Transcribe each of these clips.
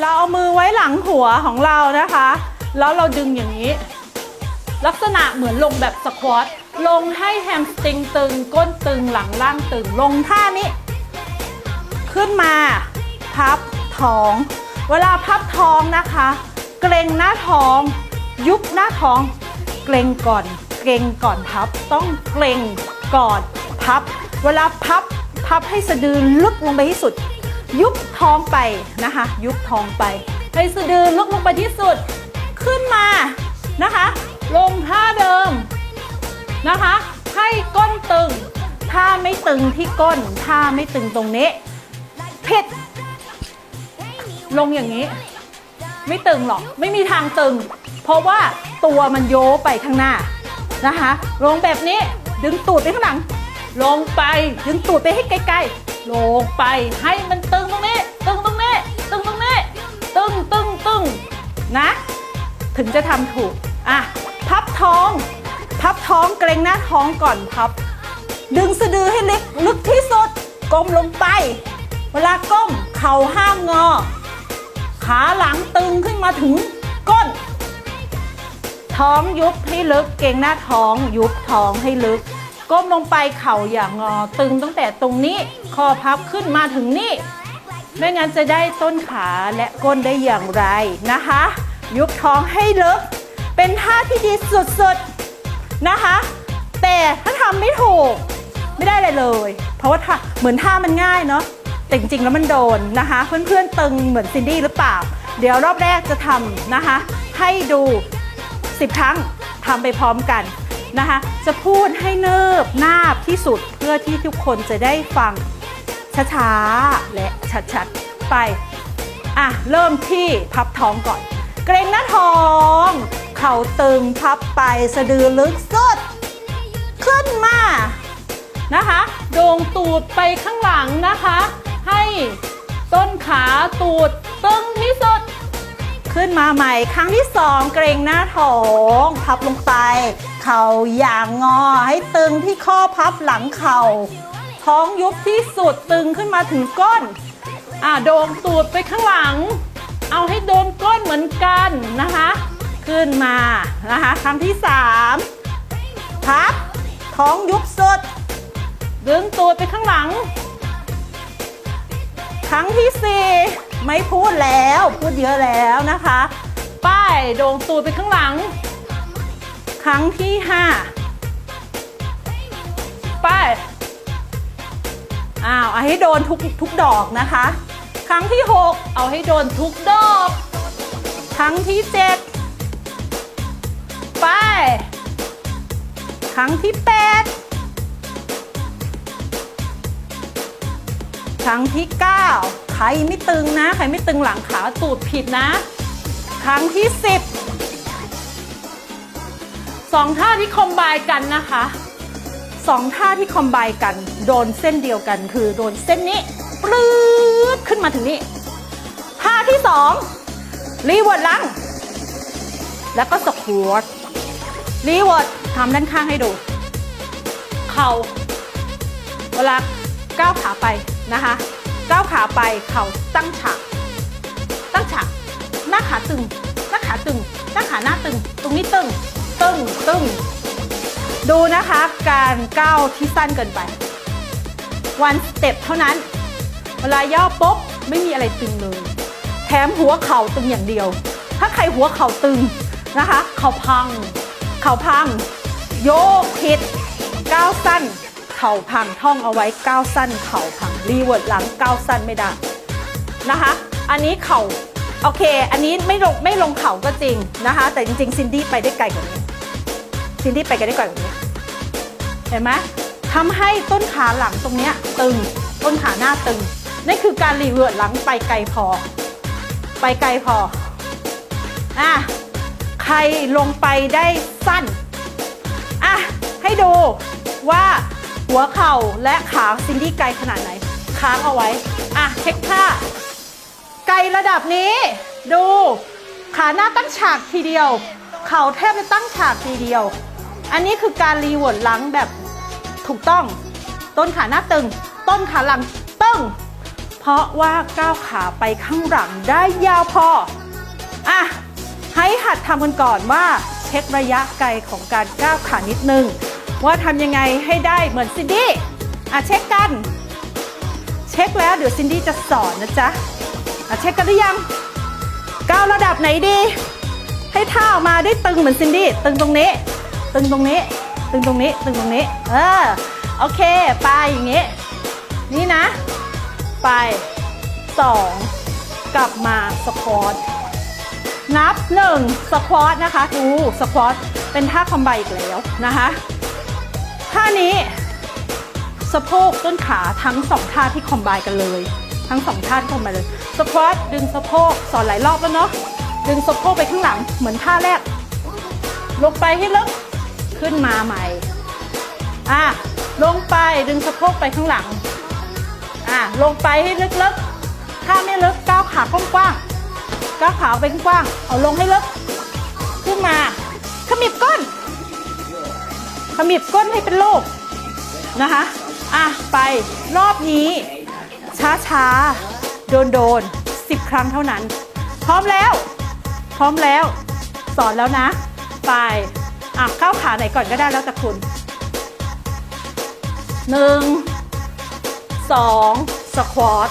เราเอามือไว้หลังหัวของเรานะคะ แล้วเราดึงอย่างนี้ ลักษณะเหมือนลงแบบสควอตลงให้แฮมสตริงตึง ก้นตึงหลังล่างตึง ลงท่านี้ ขึ้นมา พับท้อง เวลาพับท้องนะคะ เกรงหน้าท้อง ยุบหน้าท้อง เกรงก่อน เกรงก่อนพับ ต้องเกรงก่อนพับ เวลาพับ พับให้สะดือลึกลงไปที่สุด ยุบท้องไปนะคะ ยุบท้องไปให้สะดือลกลงไปที่สุดขึ้นมานะคะ ลงท่าเดิมนะคะ ให้ก้นตึง ถ้าไม่ตึงที่ก้น ถ้าไม่ตึงตรงนี้ผิดลงอย่างนี้ ไม่ตึงหรอก ไม่มีทางตึง เพราะว่าตัวมันโยไปข้างหน้านะคะ ลงแบบนี้ดึงตูดไปข้างหลัง ลงไปดึงตูดไปให้ใกลๆ ลงไปให้มันตึงตรงนี้ ตึงตรงนี้ ตึงตรงนี้ ตึงตึงตึงนะ ถึงจะทำถูก อะ พับท้อง พับท้องเกรงหน้าท้องก่อนพับ ดึงสะดือให้เล็กลึกที่สุด ก้มลงไป เวลาก้มเข่าห้ามงอ ขาหลังตึงขึ้นมาถึงก้น ท้องยุบให้ลึก เกรงหน้าท้อง ยุบท้องให้ลึก ก้มลงไปเข่าอย่างงอตึงตั้งแต่ตรงนี้คอพับขึ้นมาถึงนี่ไม่งั้นจะได้ต้นขาและก้นได้อย่างไรนะคะ ยุบท้องให้ลึก เป็นท่าที่ดีสุดๆนะคะ แต่ถ้าทำไม่ถูกไม่ได้ไเลย เพราะว่าท่าเหมือนท่ามันง่ายเนาะแต่จริงๆแล้วมันโดนนะคะ เพื่อนๆตึงเหมือนซินดี้หรือเปล่า เดี๋ยวรอบแรกจะทำนะคะ ให้ดู 10 ครั้งทำไปพร้อมกัน นะคะ จะพูดให้เนิบนาบที่สุดเพื่อที่ทุกคนจะได้ฟังช้าๆและชัดๆไปอะเริ่มที่พับท้องก่อน เกรงหน้าท้อง เข่าตึงพับไปสะดือลึกสุด ขึ้นมานะคะ โด่งตูดไปข้างหลังนะคะ ให้ต้นขาตูดตึงที่สุด ขึ้นมาใหม่ครั้งที่สองเกรงหน้าท้อง พับลงไป เข่าอย่างงอให้ตึงที่ข้อพับหลังเข่า ท้องยุบที่สุดตึงขึ้นมาถึงก้น อ่าโดงตูดไปข้างหลัง เอาให้โดนก้นเหมือนกันนะคะ ขึ้นมานะคะครั้งที่สามพับ ท้องยุบสุด ดึงตูดไปข้างหลัง ครั้งที่สี่ไม่พูดแล้วพูดเยอะแล้วนะคะ ป้ายโด่งตูดไปข้างหลัง ครั้งที่ห้าป้ายอ้าวเอาให้โดนทุกทุกดอกนะคะ ครั้งที่หกเอาให้โดนทุกดอก ครั้งที่เจ็ดป้ายครั้งที่แปดครั้งที่ 9 ใครไม่ตึงนะ ใครไม่ตึงหลังขาตูดผิดนะ ครั้งที่ 10 สองท่าที่คอมไบกันนะคะสองท่าที่คอมไบกัน โดนเส้นเดียวกัน คือโดนเส้นนี้ปลื้ดขึ้นมาถึงนี้ท่าที่2รีเวิร์ดลังแล้วก็สควอตรีเวิร์ดทำด้านข้างให้ดู เข่า เวลาก้าวขาไปนะคะก้าวขาไปเข่าตั้งฉากตั้งฉากหน้าขาตึง หน้าขาตึง หน้าขาหน้าตึง ตรงนี้ตึง ตึงตึงดูนะคะการก้าวที่สั้นเกินไปวันสเต็ปเท่านั้น เวลาย่อปุ๊บไม่มีอะไรตึงเลย แถมหัวเข่าตึงอย่างเดียว ถ้าใครหัวเข่าตึงนะคะ เข่าพัง เข่าพัง โยกผิดก้าวสั้น เข่าพังท่องเอาไว้ก้าวสั้น เข่าพังรีเวิร์ดหลังก้าวสั้นไม่ได้นะคะ อันนี้เข่าโอเค อันนี้ไม่ลงไม่ลงเข่าก็จริงนะคะ แต่จริงๆซินดี้ไปได้ไกลกว่านี้ ซินดี้ไปกันได้ไกลกว่านี้เห็นไหมทำให้ต้นขาหลังตรงเนี้ยตึง ต้นขาหน้าตึงนั่คือการรีเวิร์ดหลังไปไกลพอ ไปไกลพอ อะ ใครลงไปได้สั้น อะ ให้ดูว่าหัวเข่าและขาซินดี้ไกลขนาดไหน ค้างเอาไว้ อะ เช็คท่า ไกลระดับนี้ ดู ขาหน้าตั้งฉากทีเดียว เข่าแทบจะตั้งฉากทีเดียว อันนี้คือการรีเวิร์ดหลังแบบถูกต้อง ต้นขาหน้าตึง ต้นขาหลังตึง เพราะว่าก้าวขาไปข้างหลังได้ยาวพอ อะ ให้หัดทำกันก่อนว่าเช็คระยะไกลของการก้าวขานิดนึง ว่าทำยังไงให้ได้เหมือนซินดี้ อะเช็คกัน เช็คแล้วเดี๋ยวซินดี้จะสอนนะจ๊ะ อะเช็คกันหรือยังก้าวระดับไหนดี ให้ท่าออกมาได้ตึงเหมือนซินดี้ตึงตรงนี้ ตึงตรงนี้ ตึงตรงนี้ ตึงตรงนี้ เออ โอเค ไปอย่างงี้ นี่นะ ไปสองกลับมาสควอตนับหนึ่งสควอตนะคะดูสควอตเป็นท่าคอมไบอีกแล้วนะคะท่านี้สะโพกต้นขาทั้งสองท่าที่คอมไบกันเลย ทั้งสองท่าที่คอมไบเลยสควอตดึงสะโพกสอนหลายรอบแล้วเนาะดึงสะโพกไปข้างหลังเหมือนท่าแรก ลงไปให้ลึก ขึ้นมาใหม่ อะ ลงไปดึงสะโพกไปข้างหลัง อะ ลงไปให้ลึกๆ ถ้าไม่ลึกก้าวขากว้างๆ ก้าวขาไปกว้างเอาลงให้ลึก ขึ้นมา ขมิบก้น ขมิบก้นให้เป็นรูปนะคะ อะ ไปรอบนี้ช้าช้าๆ โดนโดนสิบครั้งเท่านั้น พร้อมแล้ว พร้อมแล้ว สอนแล้วนะ ไป อะก้าวขาไหนก่อนก็ได้แล้วแต่คุณหนึ่งสองสควอต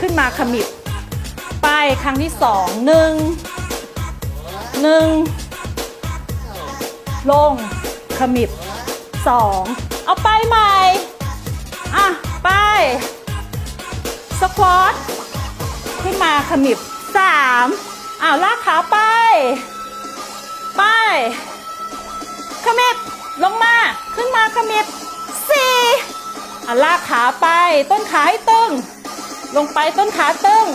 ขึ้นมาขมิบไปครั้งที่สองหนึ่งหนึ่งลงขมิบสองเอาไปใหม่ อะ ไปสควอตขึ้นมาขมิบสามอ้าวลากขาไป ไปขมิบลงมา ขึ้นมาขมิบสี่อลากขาไป ต้นขาให้ตึง ลงไปต้นขาตึง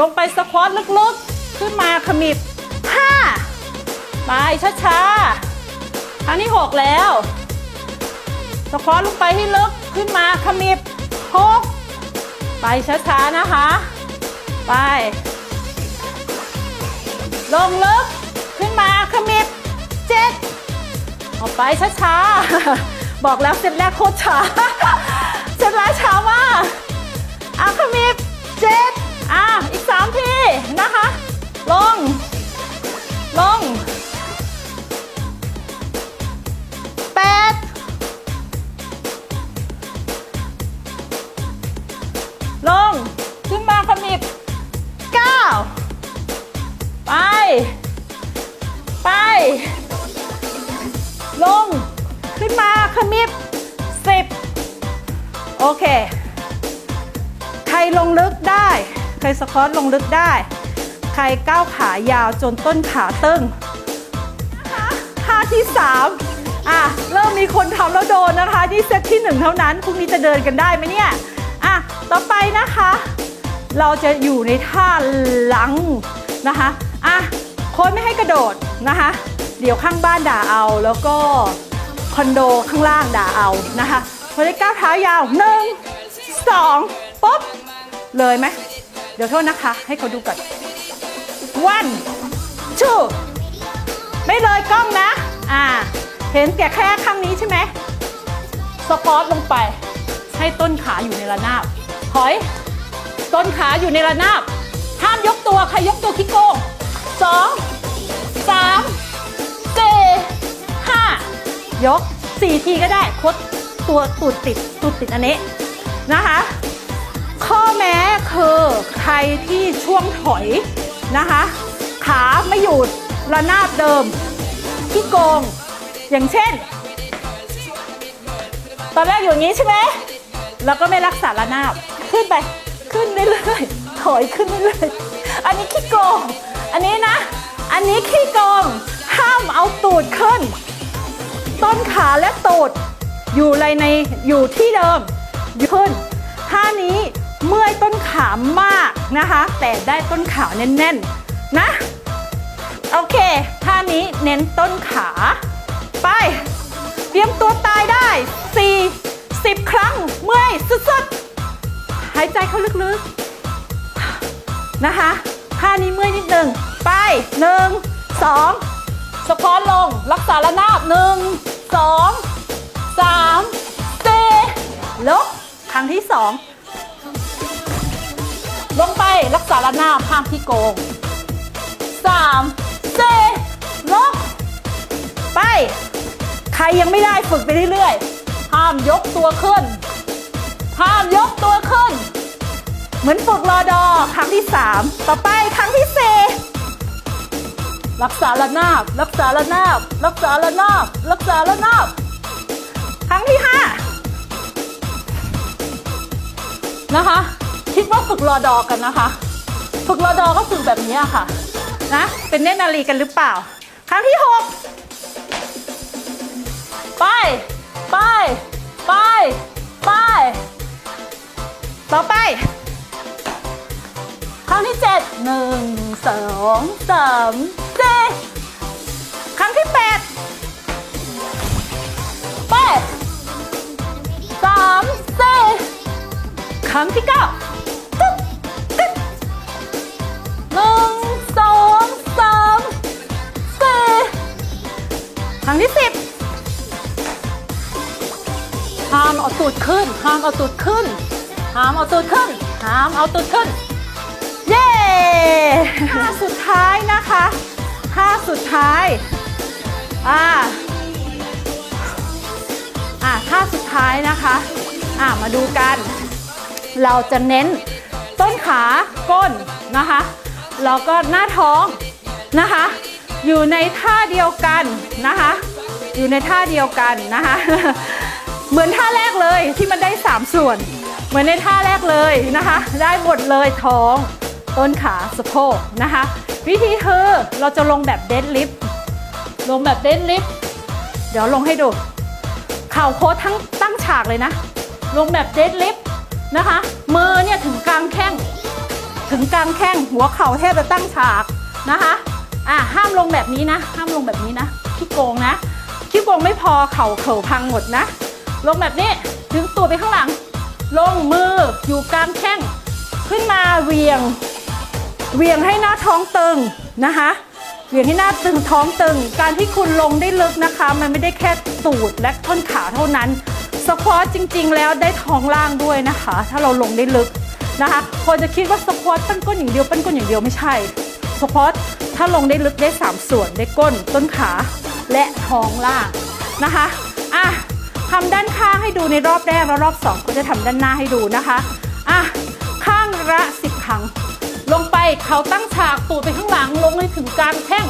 ลงไปสควอตลึกๆ ขึ้นมาขมิบห้าไปช้าๆครั้งที่หกแล้ว สควอตลงไปให้ลึก ขึ้นมาขมิบหกไปช้าๆนะคะ ไป ลงลึก ขึ้นมาขมิบเจ็ดออกไปช้าๆ บอกแล้วเซตแรกโคตรช้าเซตแรกช้ามากอะขมิบเจ็ดอะอีกสามทีนะคะ ลง ลง โอเค ใครลงลึกได้ ใครสควอตลงลึกได้ ใครก้าวขายาวจนต้นขาตึงท่าที่3อะเริ่มมีคนทำแล้วโดนนะคะนี่เซตที่1เท่านั้นพรุ่งนี้จะเดินกันได้ไหมเนี่ยอะต่อไปนะคะ เราจะอยู่ในท่าหลังนะคะอะคนไม่ให้กระโดดนะคะ เดี๋ยวข้างบ้านด่าเอาแล้วก็คอนโดข้างล่างด่าเอานะคะ พอได้ก้าวเท้ายาวหนึ่งสองปุ๊บ เลยไหม เดี๋ยวโทษนะคะ ให้เขาดูก่อน one two ไม่เลยกล้องนะ อ่า เห็นแก่แค่ข้างนี้ใช่ไหม สปอตลงไป ให้ต้นขาอยู่ในระนาบ ถอย ต้นขาอยู่ในระนาบ ห้ามยกตัวใครยกตัวขี้โกงสองสามสี่ห้ายกสี่ทีก็ได้คด ตัวตูดติดตูดติดอันนี้นะคะ ข้อแม้คือใครที่ช่วงถอยนะคะ ขาไม่อยู่ระนาบเดิมที่โกง อย่างเช่น ตอนแรกอยู่อย่างนี้ใช่ไหมแล้วก็ไม่รักษาระนาบขึ้นไปขึ้นเรื่อยๆถอยขึ้นเรื่อยๆอันนี้ขี้โกง อันนี้นะ อันนี้ขี้โกง ห้ามเอาตูดขึ้น ต้นขาและตูด อยู่ในในอยู่ที่เดิมยู่นท่านี้เมื่อยต้นขามากนะคะ แต่ได้ต้นขาแน่นๆนะโอเคท่านี้เน้นต้นขา ไป เตรียมตัวตายได้ 4 10 ครั้งเมื่อยสุดๆหายใจเข้าลึกๆนะคะท่านี้เมื่อยนิดนึงไป 1 2สควอตลงรักษาระนาบ 1 2 3 4ลกครั้งที่2ลงไปรักษาระนาบห้ามที่โกงสามสี่ลงไป ใครยังไม่ได้ฝึกไปเรื่อยๆ ห้ามยกตัวขึ้น ห้ามยกตัวขึ้น เหมือนฝึกรอดอครั้งที่3ต่อไปครั้งที่4รักษาระนาบ รักษาระนาบ รักษาระนาบ รักษาระนาบ ครั้งที่5นะคะ คิดว่าฝึกรอดอกันนะคะ ฝึกรอดอก็ฝึกแบบนี้ค่ะ นะ เป็นเนตรนารีกันหรือเปล่า ครั้งที่6ไป ไป ไป ไป ต่อไป ครั้งที่เจ็ดหนึ่งสองสามสี่ครั้งที่แปด ครั้งที่ก้าตึ๊บตึ๊บหนึ่งสองสามสี่ครั้งที่สิบห้ามเอาตูดขึ้นห้ามเอาตูดขึ้นห้ามเอาตูดขึ้นห้ามเอาตูดขึ้น เย้ท่าสุดท้ายนะคะท่าสุดท้ายอ่าอ่าท่าสุดท้ายนะคะ อ่ามาดูกัน เราจะเน้นต้นขาก้นนะคะแล้วก็หน้าท้องนะคะ อยู่ในท่าเดียวกันนะคะ อยู่ในท่าเดียวกันนะคะ เหมือนท่าแรกเลยที่มันได้ 3 ส่วน เหมือนในท่าแรกเลยนะคะ ได้หมดเลยท้องต้นขาสะโพกนะคะ วิธีคือเราจะลงแบบเดดลิฟต์ลงแบบเดดลิฟต์เดี๋ยวลงให้ดู เข่าโค้ดทั้งตั้งฉากเลยนะ ลงแบบเดดลิฟต์ นะคะ มือเนี่ยถึงกลางแข้ง ถึงกลางแข้งหัวเข่าแทบจะตั้งฉากนะคะอะห้ามลงแบบนี้นะ ห้ามลงแบบนี้นะขี้โกงนะขี้โกงไม่พอเข่าเข่าพังหมดนะ ลงแบบนี้ดึงตัวไปข้างหลัง ลงมืออยู่กลางแข้ง ขึ้นมาเวียง เวียงให้หน้าท้องตึงนะคะเวียงให้หน้าตึงท้องตึง การที่คุณลงได้ลึกนะคะ มันไม่ได้แค่ตูดและต้นขาเท่านั้น สควอตจริง ๆ แล้วได้ท้องล่างด้วยนะคะ ถ้าเราลงได้ลึกนะคะ คนจะคิดว่าสควอตปั้นก้นอย่างเดียวปั้นก้นอย่างเดียวไม่ใช่สควอตถ้าลงได้ลึกได้ 3 ส่วนได้ก้นต้นขาและท้องล่างนะคะอะทำด้านข้างให้ดูในรอบแรกแล้วรอบสองก็จะทำด้านหน้าให้ดูนะคะอะข้างละ10ครั้ง ลงไปเขาตั้งฉากตูดไปข้างหลังลงให้ถึงกลางแข้ง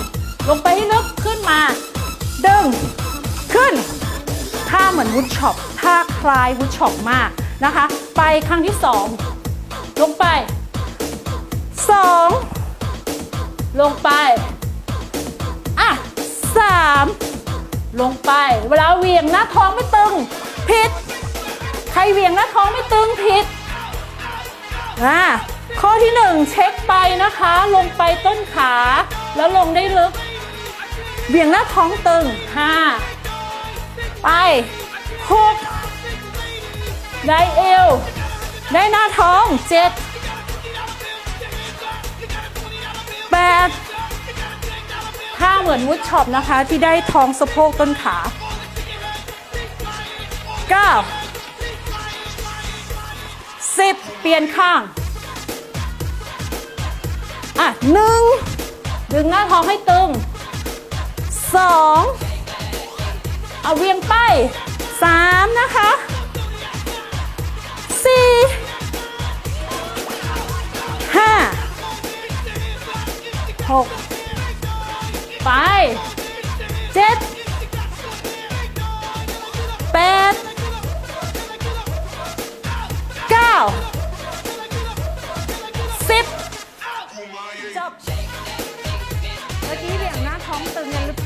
ลงไปให้ลึกขึ้นมา ดึงขึ้น ท่าเหมือนวุดช็อปท่าคลายวุดช็อปมากนะคะ ไปครั้งที่สองลงไปสองลงไป อะสามลงไป เวลาเวียงหน้าท้องไม่ตึงผิด ใครเวียงหน้าท้องไม่ตึงผิดอ่าข้อที่หนึ่งเช็คไปนะคะ ลงไปต้นขา แล้วลงได้ลึกเบี่ยงหน้าท้องตึงห้า ไปหกได้เอว ได้หน้าท้องเจ็ดแปดถ้าเหมือนวุดช็อปนะคะ ที่ได้ท้องสะโพกต้นขาเก้าสิบเปลี่ยนข้าง อะหนึ่งดึงหน้าท้องให้ตึงสอง เอาเวียงไปสามนะคะสี่ห้าหกไปเจ็ดแปดเก้าสิบจบเมื่อกี้เหวี่ยงหน้าท้องตึงกันหรือเปล่า